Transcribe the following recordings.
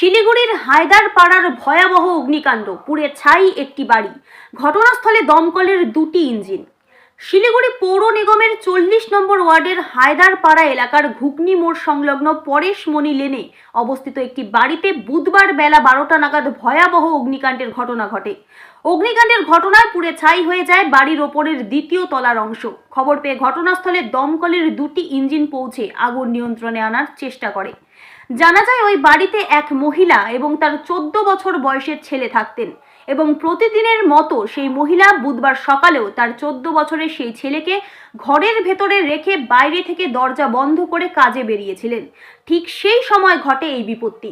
শিলিগুড়ির হায়দারপাড়ার ভয়াবহ অগ্নিকাণ্ড, পুড়ে ছাই একটি বাড়ি। ঘটনাস্থলে দমকলের দুটি ইঞ্জিন। শিলিগুড়ি পৌর নিগমের চল্লিশ নম্বর ওয়ার্ডের হায়দারপাড়া এলাকার ঘুগনি মোড় সংলগ্ন পরেশমণি লেনে অবস্থিত একটি বাড়িতে বুধবার বেলা বারোটা নাগাদ ভয়াবহ অগ্নিকাণ্ডের ঘটনা ঘটে। অগ্নিকাণ্ডের ঘটনায় পুড়ে ছাই হয়ে যায় বাড়ির ওপরের দ্বিতীয় তলার অংশ। খবর পেয়ে ঘটনাস্থলে দমকলের দুটি ইঞ্জিন পৌঁছে আগুন নিয়ন্ত্রণে আনার চেষ্টা করে। জানা যায় ওই বাড়িতে এক মহিলা এবং তার চোদ্দ বছর বয়সের ছেলে থাকতেন এবং প্রতিদিনের মতো সেই মহিলা বুধবার সকালেও তার চোদ্দ বছরের সেই ছেলেকে ঘরের ভেতরে রেখে বাইরে থেকে দরজা বন্ধ করে কাজে বেরিয়েছিলেন। ঠিক সেই সময় ঘটে এই বিপত্তি।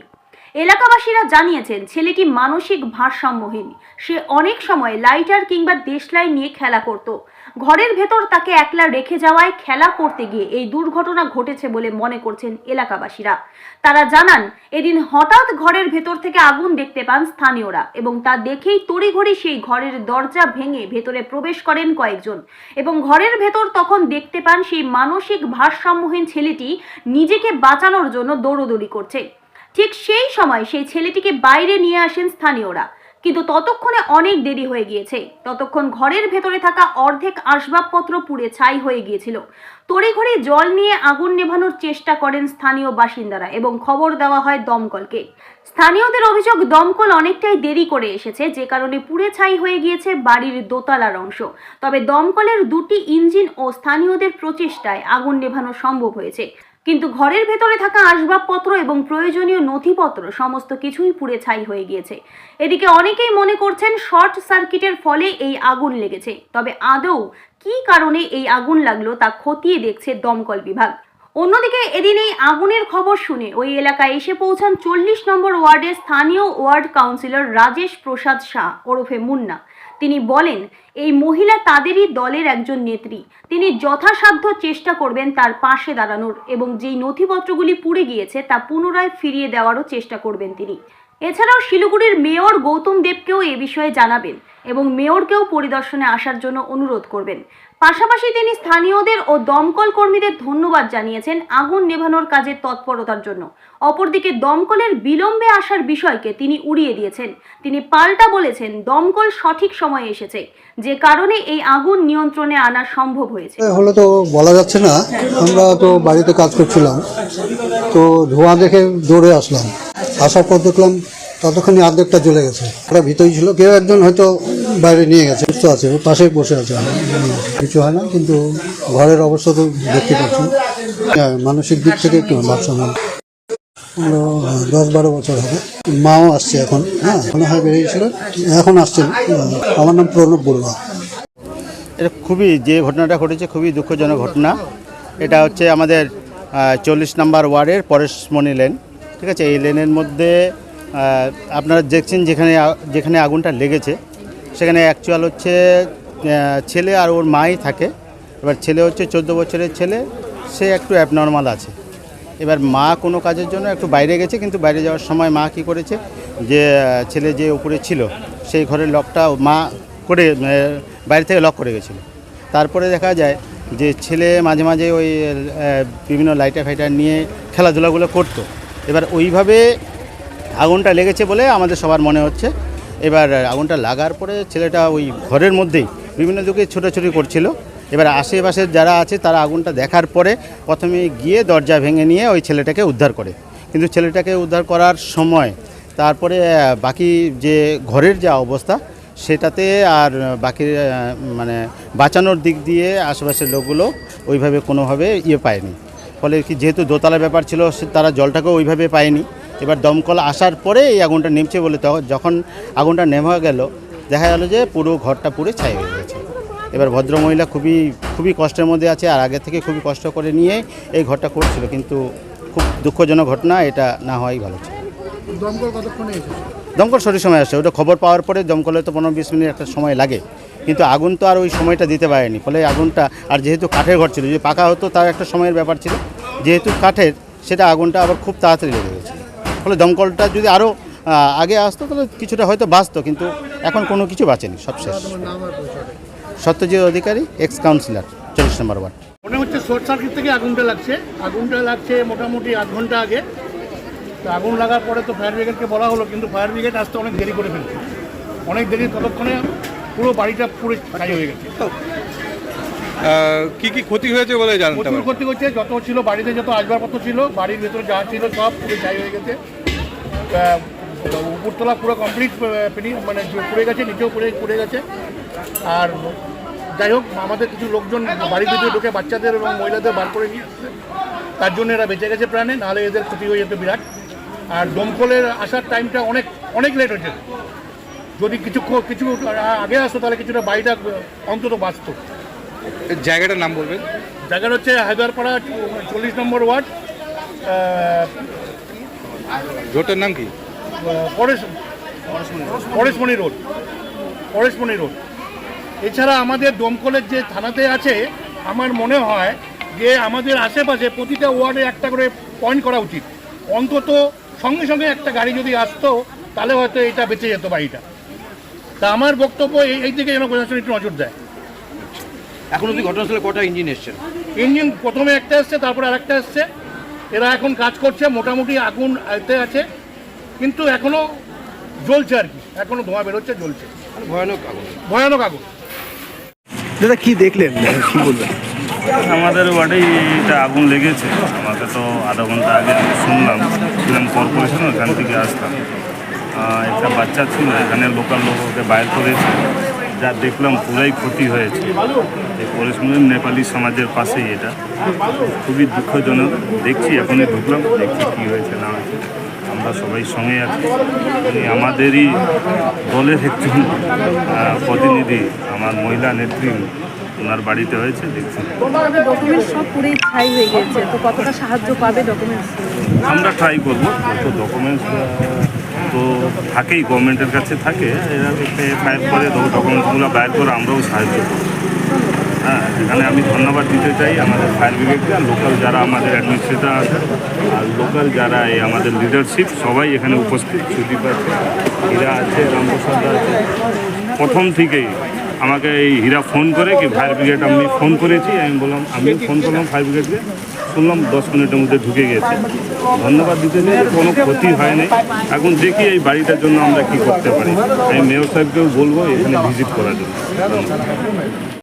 এলাকাবাসীরা জানিয়েছেন, ছেলেটি মানসিক ভারসাম্যহীন। সে অনেক সময় লাইটার কিংবা দেশলাই নিয়ে খেলা করত। ঘরের ভেতর তাকে একলা রেখে যাওয়ায় খেলা করতে গিয়ে এই দুর্ঘটনা ঘটেছে বলে মনে করছেন এলাকাবাসীরা। তারা জানান, এদিন হঠাৎ ঘরের ভেতর থেকে আগুন দেখতে পান স্থানীয়রা এবং তা দেখেই তড়িঘড়ি সেই ঘরের দরজা ভেঙে ভেতরে প্রবেশ করেন কয়েকজন এবং ঘরের ভেতর তখন দেখতে পান সেই মানসিক ভারসাম্যহীন ছেলেটি নিজেকে বাঁচানোর জন্য দৌড়দৌড়ি করছে। ঠিক সেই সময় সেই ছেলেটিকে বাইরে নিয়ে আসেন স্থানীয়রা। কিন্তু ততক্ষণে অনেক দেরি হয়ে গিয়েছে। ততক্ষণ ঘরের ভেতরে থাকা অর্ধেক আসবাবপত্র পুড়ে ছাই হয়ে গিয়েছিল। তড়িঘড়ি জল নিয়ে আগুন নেভানোর চেষ্টা করেন স্থানীয় বাসিন্দারা এবং খবর দেওয়া হয় দমকলকে। স্থানীয়দের অভিযোগ, দমকল অনেকটাই দেরি করে এসেছে, যে কারণে পুড়ে ছাই হয়ে গিয়েছে বাড়ির দোতলার অংশ। তবে দমকলের দুটি ইঞ্জিন ও স্থানীয়দের প্রচেষ্টায় আগুন নেভানো সম্ভব হয়েছে। কিন্তু ঘরের ভেতরে থাকা আসবাবপত্র এবং প্রয়োজনীয় নথিপত্র সমস্ত কিছুই পুড়ে ছাই হয়ে গিয়েছে। এদিকে অনেকেই মনে করছেন শর্ট সার্কিটের ফলে এই আগুন লেগেছে। তবে আদৌ কি কারণে এই আগুন লাগল তা খতিয়ে দেখছে দমকল বিভাগ। অন্যদিকে এদিন এই আগুনের খবর শুনে ওই এলাকায় এসে পৌঁছান চল্লিশ নম্বর ওয়ার্ডের স্থানীয় ওয়ার্ড কাউন্সিলর রাজেশ প্রসাদ শাহ ওরফে মুন্না। তিনি বলেন, এই মহিলা তাদেরই দলের একজন নেত্রী। তিনি যথাসাধ্য চেষ্টা করবেন তার পাশে দাঁড়ানোর এবং যেই নথিপত্রগুলি পুড়ে গিয়েছে তা পুনরায় ফিরিয়ে দেওয়ারও চেষ্টা করবেন তিনি। এছাড়াও শিলিগুড়ির মেয়র গৌতম দেবকেও এ বিষয়ে জানাবেন এবং মেয়রকেও পরিদর্শনে আসার জন্য অনুরোধ করবেন। পাশাপাশি তিনি স্থানীয়দের ও দমকল কর্মীদের ধন্যবাদ জানিয়েছেন আগুন নেভানোর কাজে তৎপরতার জন্য। অপরদিকে দমকলের বিলম্বে আসার বিষয়কে তিনি উড়িয়ে দিয়েছেন। তিনি পাল্টা বলেছেন, দমকল সঠিক সময়ে এসেছে। যে কারণে এই আগুন নিয়ন্ত্রণে আনা সম্ভব হয়েছে। হলে তো বলা যাচ্ছে না, আমরা তো বাড়িতে কাজ করছিলাম। তো ধোঁয়া দেখে দৌড়ে আসলাম। আসার পর দেখলাম ততক্ষণই অর্ধেকটা চলে গেছে। ওরা ছিল। কেউ একজন হয়তো বাইরে নিয়ে গেছে, সুস্থ আছে, ও পাশেই বসে আছে। কিছু হয় না, কিন্তু ঘরের অবস্থা তো দেখতে পাচ্ছি। মানসিক দিক থেকে একটু ভাবসাম্য আমরা দশ বারো বছর হবে। মাও আসছে এখন হ্যাঁ মনে হয় বেরিয়েছিল, এখন আসছেন আমার নাম প্রণব বড়ুয়া। এটা খুবই, যে ঘটনাটা ঘটেছে খুবই দুঃখজনক ঘটনা। এটা হচ্ছে আমাদের চল্লিশ নাম্বার ওয়ার্ডের পরেশমণি লেন, ঠিক আছে? এই লেনের মধ্যে আপনারা দেখছেন যেখানে যেখানে আগুনটা লেগেছে। সেখানে অ্যাকচুয়াল হচ্ছে ছেলে আর ওর মাই থাকে। এবার ছেলে হচ্ছে চোদ্দ বছরের ছেলে, সে একটু অ্যাবনর্মাল আছে। এবার মা কোনো কাজের জন্য একটু বাইরে গেছে, কিন্তু বাইরে যাওয়ার সময় মা কি করেছে, যে, ছেলে যে উপরে ছিল, সেই ঘরের লকটা মা করে বাইরে থেকে লক করে গেছিল। তারপরে দেখা যায় যে, ছেলে মাঝে মাঝে ওই বিভিন্ন লাইটার ফাইটার নিয়ে খেলাধুলাগুলো করতো। এবার ওইভাবে আগুনটা লেগেছে বলে আমাদের সবার মনে হচ্ছে। এবার আগুনটা লাগার পরে ছেলেটা ওই ঘরের মধ্যেই বিভিন্ন দিকে ছোটাছুটি করছিল। এবার আশেপাশের যারা আছে তারা আগুনটা দেখার পরে প্রথমে গিয়ে দরজা ভেঙে নিয়ে ওই ছেলেটাকে উদ্ধার করে। কিন্তু ছেলেটাকে উদ্ধার করার সময় তারপরে বাকি যে ঘরের যা অবস্থা সেটাতে আর বাকি মানে বাঁচানোর দিক দিয়ে আশেপাশের লোকগুলো ওইভাবে কোনোভাবে ইয়ে পায়নি। ফলে কি যেহেতু দোতলা ব্যাপার ছিল তারা জলটাকেও ওইভাবে পায়নি। এবার দমকল আসার পরে এই আগুনটা নেমছে বলে তখন যখন আগুনটা নেভা গেল দেখা গেল যে পুরো ঘরটা পুরো ছাই হয়ে গেছে। এবার ভদ্রমহিলা খুবই খুবই কষ্টের মধ্যে আছে আর আগে থেকে খুবই কষ্ট করে নিয়ে এই ঘরটা করছিল কিন্তু খুব দুঃখজনক ঘটনা এটা না হওয়াই ভালো ছিল। দমকল সঠিক সময় আসছে ওটা খবর পাওয়ার পরে দমকলে তো পনেরো বিশ মিনিট একটা সময় লাগে কিন্তু আগুন তো আর ওই সময়টা দিতে পারেনি ফলে আগুনটা আর যেহেতু কাঠের ঘর ছিল যদি পাকা হতো তার একটা সময়ের ব্যাপার ছিল যেহেতু কাঠের সেটা আগুনটা আবার খুব তাড়াতাড়ি লেগে গেছে। ফলে দমকলটা যদি আরও আগে আসতো, তাহলে কিছুটা হয়তো বাঁচতো, কিন্তু এখন কোনো কিছু বাঁচেনি, সব শেষ। সত্যজিৎ অধিকারী এক্স কাউন্সিলর চল্লিশ নম্বর ওয়ার্ড। মনে হচ্ছে শর্ট সার্কিট থেকে আগুনটা লাগছে আগুনটা লাগছে মোটামুটি আধ ঘণ্টা আগে। তো আগুন লাগার পরে তো ফায়ার ব্রিগেডকে বলা হলো, কিন্তু ফায়ার ব্রিগেড আসতে অনেক দেরি করে ফেলছে। অনেক দেরি ততক্ষণে পুরো বাড়িটা পুরো ছাই হয়ে গেছে। কি কি ক্ষতি হয়েছে বলে জানতে প্রচুর ক্ষতি করছে যত ছিল বাড়িতে যত আসবাবপত্র ছিল বাড়ির ভেতরে যা ছিল সব পুরো ছাই হয়ে গেছে। উপরতলা পুরো কমপ্লিট মানে পুড়ে গেছে নিচেও পুড়ে পুড়ে গেছে। আর যাই হোক আমাদের কিছু লোকজন বাড়ির ভিতরে ঢুকে বাচ্চাদের এবং মহিলাদের বার করে নিয়ে আসছে। তার জন্য এরা বেঁচে গেছে প্রাণে নাহলে এদের ক্ষতি হয়ে যেত বিরাট। আর দমকলের আসার টাইমটা অনেক অনেক লেট হয়েছে। যদি কিছু কিছু আগে আসতো তাহলে কিছুটা বাড়িটা অন্তত বাঁচতো। জায়গাটার নাম বলবেন? জায়গাটা হচ্ছে হায়দারপাড়া চল্লিশ নম্বর ওয়ার্ড রোডটার নাম কি? Paresh Pareshmani road Pareshmani road. এছাড়া আমাদের দমকলের যে থানাতে আছে আমার মনে হয় যে আমাদের আশেপাশে প্রতিটা ওয়ার্ডে একটা করে পয়েন্ট করা উচিত। অন্তত সঙ্গে সঙ্গে একটা গাড়ি যদি আসতো তাহলে হয়তো এটা বেঁচে যেত বাড়িটা। তা আমার বক্তব্য এই- এই দিকে যেন প্রশাসন একটু নজর দেয়। এখন অব্দি ঘটনাস্থলে কটা ইঞ্জিন এসছেন ইঞ্জিন প্রথমে একটা এসছে তারপর আরেকটা এসছে। এরা এখন কাজ করছে মোটামুটি আগুন এতে আছে কিন্তু এখনও জ্বলছে আর কি। এখনও ধোঁয়া বেরোচ্ছে জ্বলছে। মানে ভয়ানক আগুন। ভয়ানক আগুন। দাদা কি দেখলেন? কি বলবেন আমাদের ওয়ার্ডেই এটা আগুন লেগেছে। আমাকে তো আধা ঘণ্টা আগে আমি শুনলাম ছিলাম কর্পোরেশন ওখান থেকে আসলাম। একটা বাচ্চা ছিল এখানে লোকাল লোক ওকে বাইর করেছে। যা দেখলাম পুরাই ক্ষতি হয়েছে। এই পরিশ্রমের নেপালি সমাজের পাশেই এটা। খুবই দুঃখজনক। দেখছি এখনই ঢুকলাম দেখছি কী হয়েছে না হয়েছে। আমরা সবাই সঙ্গে আছি। উনি আমাদেরই দলের একজন প্রতিনিধি আমার মহিলা নেত্রী ওনার বাড়িতে হয়েছে দেখছি। আমরা ট্রাই করব তো ডকুমেন্টস তো থাকেই গভর্নমেন্টের কাছে থাকে। এরা ফাইল করে ডকুমেন্টসগুলো বাইর করে আমরাও সাহায্য করি। হ্যাঁ এখানে আমি ধন্যবাদ দিতে চাই আমাদের ফায়ার ব্রিগেডকে আর লোকাল যারা আমাদের অ্যাডমিনিস্ট্রেটর আছে, আর লোকাল যারা এই আমাদের লিডারশিপ সবাই এখানে উপস্থিত। সুদীপ আছে, হীরা আছে, রামপ্রসাদ আছে। প্রথম থেকেই আমাকে এই হীরা ফোন করে কি ফায়ার ব্রিগেড আমি ফোন করেছি, আমি বললাম আমি ফোন করলাম ফায়ার ব্রিগেডকে, শুনলাম দশ মিনিটের মধ্যে ঢুকে গেছে। ধন্যবাদ দিতে নিয়ে কোনো ক্ষতি হয়নি এখন দেখি এই বাড়িটার জন্য আমরা কি করতে পারি। আমি মেয়র সাহেবকেও বলব, এখানে ভিজিট করার জন্য।